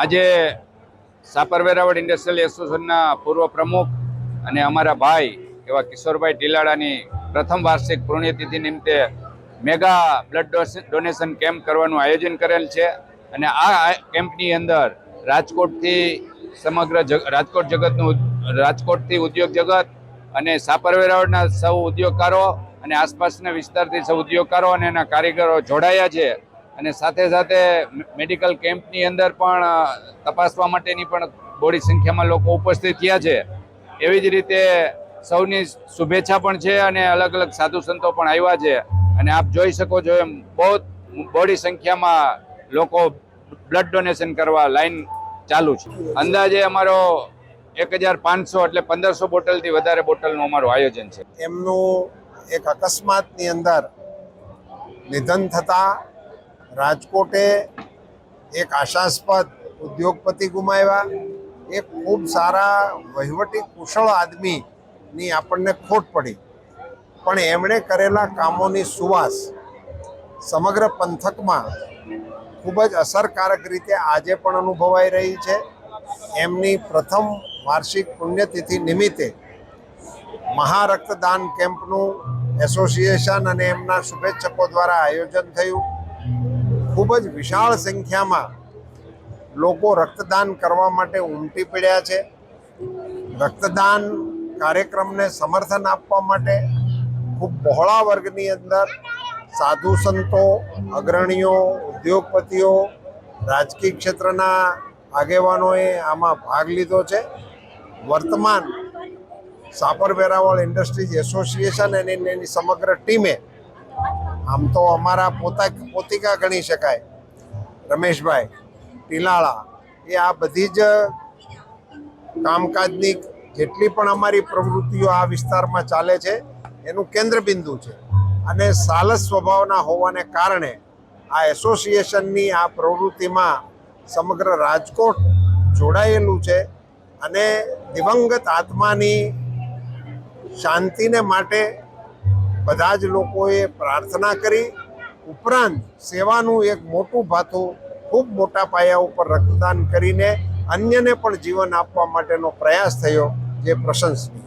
આજે સાપર વેરાવળ ઇન્ડસ્ટ્રીયલ એસોસિએશનના પૂર્વ પ્રમુખ અને અમારા ભાઈ એવા કિશોરભાઈ ટીલાડાની પ્રથમ વાર્ષિક પુણ્યતિથિ નિમિત્તે મેગા બ્લડ ડોનેશન કેમ્પ કરવાનું આયોજન કરેલ છે. અને આ કેમ્પની અંદર રાજકોટથી સમગ્ર રાજકોટ જગતનું રાજકોટથી ઉદ્યોગ જગત અને સાપર વેરાવળના સૌ ઉદ્યોગકારો અને આસપાસના વિસ્તારથી સૌ ઉદ્યોગકારો અને એના કારીગરો જોડાયા છે. અને સાથે સાથે મેડિકલ કેમ્પની અંદર પણ તપાસવા માટેની પણ બોડી સંખ્યામાં લોકો ઉપસ્થિત થયા છે. એવી જ રીતે સૌની શુભેચ્છા પણ છે અને અલગ અલગ સાધુ સંતો પણ આવ્યા છે. અને આપ જોઈ શકો છો એમ બહુ બોડી સંખ્યામાં લોકો બ્લડ ડોનેશન કરવા લાઈન ચાલુ છે. અંદાજે અમારો એક હજાર પાંચસો એટલે પંદરસો બોટલથી વધારે બોટલનું અમારું આયોજન છે. એમનું એક અકસ્માતની અંદર નિધન થતાં રાજકોટે એક આશાસ્પદ ઉદ્યોગપતિ ગુમાવ્યા. એક ખૂબ સારા વહીવટી કુશળ આદમીની આપણને ખોટ પડી. પણ એમણે કરેલા કામોની સુવાસ સમગ્ર પંથકમાં ખૂબ જ અસરકારક રીતે આજે પણ અનુભવાઈ રહી છે. એમની પ્રથમ વાર્ષિક પુણ્યતિથિ નિમિત્તે મહારક્તદાન કેમ્પનું એસોસિએશન અને એમના શુભેચ્છકો દ્વારા આયોજન થયું. ખૂબ જ વિશાળ સંખ્યામાં લોકો રક્તદાન કરવા માટે ઉમટી પડ્યા છે. રક્તદાન કાર્યક્રમને સમર્થન આપવા માટે ખૂબ બહોળા વર્ગની અંદર સાધુ સંતો, અગ્રણીઓ, ઉદ્યોગપતિઓ, રાજકીય ક્ષેત્રના આગેવાનોએ આમાં ભાગ લીધો છે. વર્તમાન સાપર વેરાવળ ઇન્ડસ્ટ્રીઝ એસોસિએશન અને એની સમગ્ર ટીમે આમ તો અમારા પોતા પોતિકા ગણી શકાય. રમેશભાઈ, ટીલાળા, એ આ બધી જ કામકાજની જેટલી પણ અમારી પ્રવૃત્તિઓ આ વિસ્તારમાં ચાલે છે, એનું કેન્દ્ર બિંદુ છે. અને સાલસ સ્વભાવના હોવાને કારણે આ એસોસિએશનની આ પ્રવૃત્તિમાં સમગ્ર રાજકોટ જોડાયેલું છે અને દિવંગત આત્માની શાંતિને માટે બધા જ લોકોએ પ્રાર્થના કરી. ઉપરાંત સેવાનું એક મોટું ભાથું ખૂબ મોટા પાયા ઉપર રક્તદાન કરીને અન્યને પણ જીવન આપવા માટેનો પ્રયાસ થયો, જે પ્રશંસનીય.